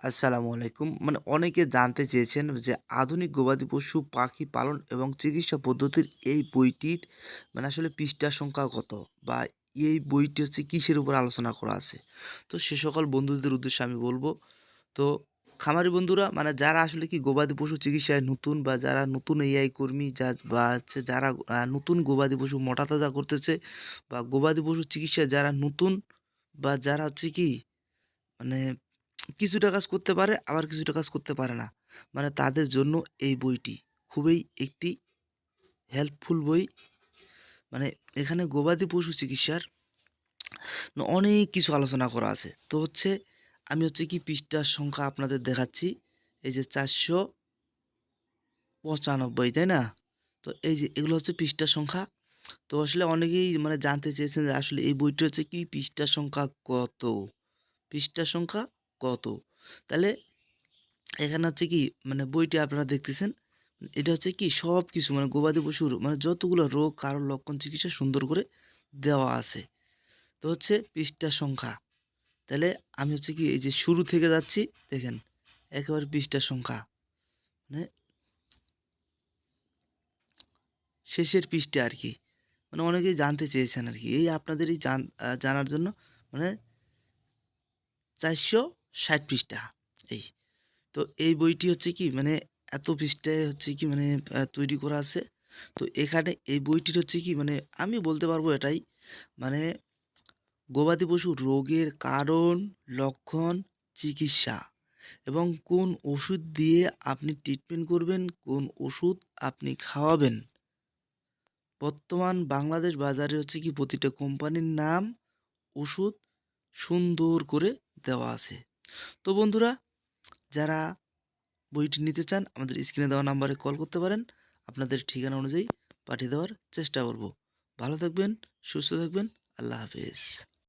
আসসালামু আলাইকুম। মানে অনেকে জানতে চেয়েছেন যে আধুনিক গবাদি পশু, পাখি পালন এবং চিকিৎসা পদ্ধতির এই বইটির মানে আসলে পৃষ্ঠা সংখ্যা কত? বা এই বইটি হচ্ছে কিসের উপর আলোচনা করা আছে? তো সে সকল বন্ধুদের উদ্দেশ্যে আমি বলব তো খামারি বন্ধুরা মানে যারা আসলে কি গবাদি পশু চিকিৎসায় নতুন বা যারা নতুন এআই কর্মী যা বা হচ্ছে যারা নতুন গবাদি পশু মোটা তাজা করতেছে বা গবাদি পশু চিকিৎসায় যারা নতুন বা যারা হচ্ছে কি মানে কিছুটা কাজ করতে পারে আবার কিছুটা কাজ করতে পারে না। মানে তাদের জন্য এই বইটি খুবই একটি হেল্পফুল বই। মানে এখানে গবাদি পশু চিকিৎসার অনেক কিছু আলোচনা করা আছে। তো হচ্ছে আমি হচ্ছে কি পৃষ্ঠার সংখ্যা আপনাদের দেখাচ্ছি। এই যে ৪৯৫, তাই না? তো এই যে এগুলো হচ্ছে পৃষ্ঠার সংখ্যা। তো আসলে অনেকেই মানে জানতে চেয়েছেন যে আসলে এই বইটি হচ্ছে কি পৃষ্ঠার সংখ্যা কত? পৃষ্ঠার সংখ্যা কত? তাহলে এখানে হচ্ছে কি মানে বইটি আপনারা দেখতেছেন। এটা হচ্ছে কি সব কিছু মানে গবাদি পশুর মানে যতগুলো রোগ, কারোর লক্ষণ, চিকিৎসা সুন্দর করে দেওয়া আছে। তো হচ্ছে পৃষ্ঠার সংখ্যা। তাহলে আমি হচ্ছে কি এই যে শুরু থেকে যাচ্ছি দেখেন একেবারে পৃষ্ঠার সংখ্যা। মানে শেষের পৃষ্ঠে আর কি মানে অনেকেই জানতে চেয়েছেন আর কি এই আপনাদেরই জানার জন্য মানে ৪৬০ পৃষ্ঠা এই। তো এই বইটি হচ্ছে কি মানে এত পৃষ্ঠায় হচ্ছে কি মানে তৈরি করা আছে। তো এখানে এই বইটির হচ্ছে কি মানে আমি বলতে পারব এটাই মানে গবাদি পশুর রোগের কারণ, লক্ষণ, চিকিৎসা এবং কোন ওষুধ দিয়ে আপনি ট্রিটমেন্ট করবেন, কোন ওষুধ আপনি খাওয়াবেন। বর্তমান বাংলাদেশ বাজারে হচ্ছে কি প্রতিটা কোম্পানির নাম, ওষুধ সুন্দর করে দেওয়া আছে। তো বন্ধুরা যারা বইটি নিতে চান আমাদের স্ক্রিনে দেওয়া নাম্বারে কল করতে পারেন। আপনাদের ঠিকানা অনুযায়ী পাঠিয়ে দেওয়ার চেষ্টা করব। ভালো থাকবেন, সুস্থ থাকবেন। আল্লাহ হাফেজ।